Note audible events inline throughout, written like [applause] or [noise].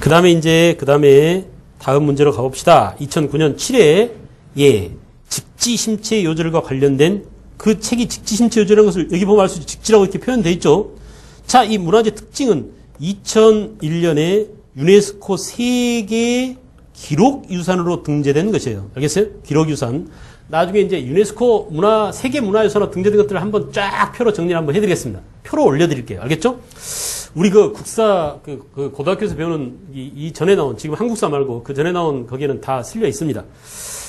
그 다음에 이제, 그 다음에 다음 문제로 가봅시다. 2009년 7회, 예, 직지심체 요절과 관련된 그 책이 직지심체 요절이라는 것을 여기 보면 알 수 있죠. 직지라고 이렇게 표현되어 있죠. 자, 이 문화재 특징은 2001년에 유네스코 세계 기록 유산으로 등재된 것이에요. 알겠어요? 기록 유산. 나중에 이제 유네스코 문화, 세계 문화유산으로 등재된 것들을 한번 쫙 표로 정리를 한번 해드리겠습니다. 표로 올려드릴게요. 알겠죠? 우리 그 국사, 그, 그 고등학교에서 배우는 이, 이 전에 나온, 지금 한국사 말고 그 전에 나온 거기에는 다 실려 있습니다.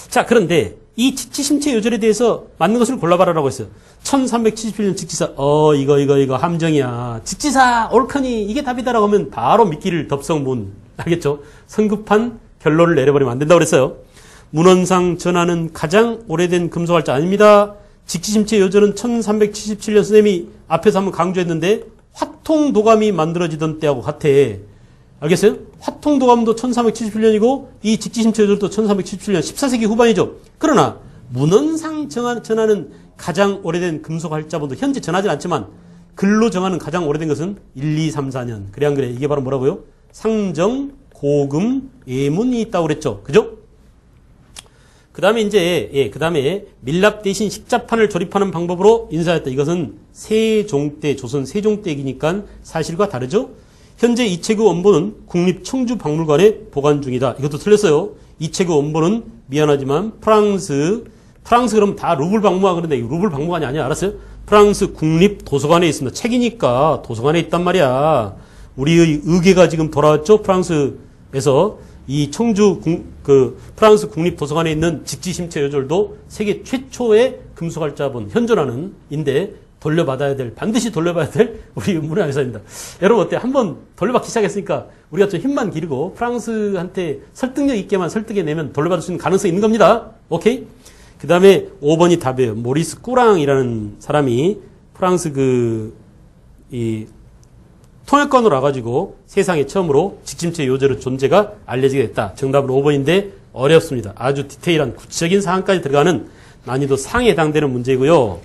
자, 그런데 이 직지심체 요절에 대해서 맞는 것을 골라봐라라고 했어요. 1377년 직지사, 어, 이거, 이거, 이거, 함정이야. 직지사, 옳거니, 이게 답이다라고 하면 바로 미끼를 덥성문. 알겠죠? 성급한 결론을 내려버리면 안 된다고 그랬어요. 문헌상 전하는 가장 오래된 금속활자 아닙니다. 직지심체 요절은 1377년 선생님이 앞에서 한번 강조했는데 화통도감이 만들어지던 때하고 같아. 알겠어요? 화통도감도 1377년이고 이 직지심체 요절도 1377년 14세기 후반이죠. 그러나 문헌상 전하는 가장 오래된 금속 활자본도 현재 전하지 않지만 글로 정하는 가장 오래된 것은 1, 2, 3, 4년. 그래 안 그래? 이게 바로 뭐라고요? 상정, 고금, 예문이 있다고 그랬죠. 그죠? 그 다음에 이제, 예, 그 다음에 밀랍 대신 식자판을 조립하는 방법으로 인사했다. 이것은 세종 때, 조선 세종 때이니까 사실과 다르죠? 현재 이체구 원본은 국립청주박물관에 보관 중이다. 이것도 틀렸어요. 이체구 원본은 미안하지만 프랑스, 프랑스 그러면 다 루블 박물관 그런데 루블 박물관이 아니야. 알았어요? 프랑스 국립도서관에 있습니다. 책이니까 도서관에 있단 말이야. 우리의 의계가 지금 돌아왔죠? 프랑스에서 이 청주 국, 그 프랑스 국립도서관에 있는 직지심체 요절도 세계 최초의 금속활자본 현존하는 인데 돌려받아야 될 반드시 돌려받아야 될 [laughs] 우리 문화유산입니다. 여러분 어때? 한번 돌려받기 시작했으니까 우리가 좀 힘만 기르고 프랑스한테 설득력 있게만 설득해 내면 돌려받을 수 있는 가능성이 있는 겁니다. 오케이? 그 다음에 5번이 답이에요. 모리스 꾸랑이라는 사람이 프랑스 그, 이, 통역관으로 와가지고 세상에 처음으로 직침체 요절의 존재가 알려지게 됐다. 정답은 5번인데 어렵습니다. 아주 디테일한 구체적인 사항까지 들어가는 난이도 상에 해당되는 문제고요.